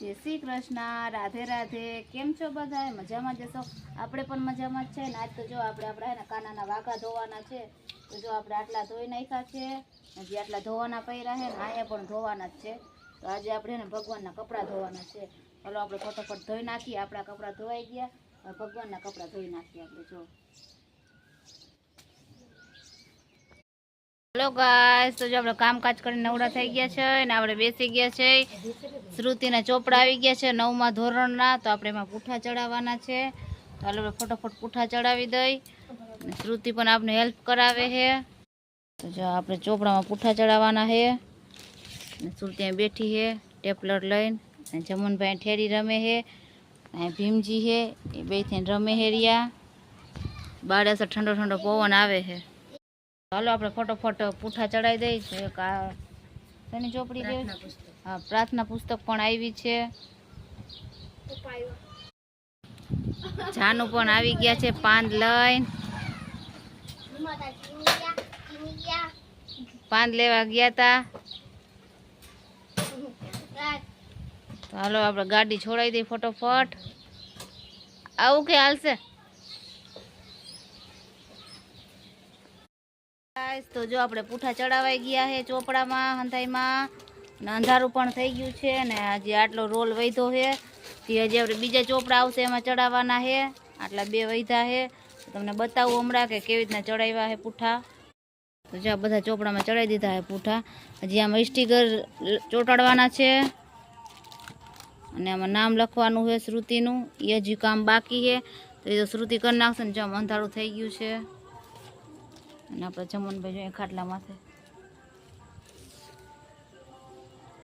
જય શ્રી કૃષ્ણ, રાધે રાધે. કેમ છો બધા? મજામાં જશો આપણે પણ મજામાં જ છે ને? આજ તો જો આપણે આપણા એના કાનાના વાઘા ધોવાના છે. તો જો આપણે આટલા ધોઈ નાખ્યા છે. હજી આટલા ધોવાના પડ્યા છે ને અહીંયા પણ ધોવાના જ છે. તો આજે આપણે એને ભગવાનના કપડાં ધોવાના છે. ચાલો આપણે ફટોફટ ધોઈ નાખીએ. આપણા કપડાં ધોવાઈ ગયા. ભગવાનના કપડાં ધોઈ નાખીએ આપણે, જો. હેલો ગાઈસ, તો જો આપણે કામકાજ કરીને નવડા થઈ ગયા છે અને આપણે બેસી ગયા છે. શ્રુતિના ચોપડા આવી ગયા છે નવમા ધોરણના, તો આપણે એમાં પૂઠા ચડાવવાના છે. તો આપણે ફટાફટ પૂઠા ચડાવી દઈ. શ્રુતિ પણ આપણે હેલ્પ કરાવે છે. તો જો આપણે ચોપડામાં પૂઠા ચડાવવાના છે. શ્રુતિ અહીં બેઠી છે, ટેપલર લઈને. અને જમનભાઈ ઠેરી રમે છે. અહીં ભીમજી છે, એ બે થઈને રમે હેરિયા બારે ઠંડો ઠંડો પવન આવે છે. હાલો આપણે ફટોફટ પૂઠા ચડાવી દઈએ એક આ શેની ચોપડી કેવી હા પ્રાર્થના પુસ્તક પણ આવી છે. જાનું પણ આવી ગયા છે પાન લઈને. પાન લેવા ગયા તા. હાલો આપણે ગાડી છોડાવી દઈએ ફટોફટ. આવું કે હાલશે? તો જો આપણે પૂઠા ચડાવાઈ ગયા છે ચોપડામાં, હંધાઈમાં ને અંધારું પણ થઈ ગયું છે ને હજી આટલો રોલ વધ્યો છે તે હજી આપણે બીજા ચોપડા આવશે એમાં ચડાવવાના છે આટલા બે વધ્યા છે તમને બતાવું હમણાં કે કેવી રીતના ચડાવ્યા છે પૂઠા. તો જો બધા ચોપડામાં ચડાવી દીધા છે પૂઠા. હજી આમાં સ્ટીકર ચોંટાડવાના છે. અને આમાં નામ લખવાનું છે શ્રુતિનું. એ હજી કામ બાકી છે તો એ તો શ્રુતિ કરી નાખશે ને જો અંધારું થઈ ગયું છે. અને આપણે જમનભાઈ જોઈએ ખાટલા માથે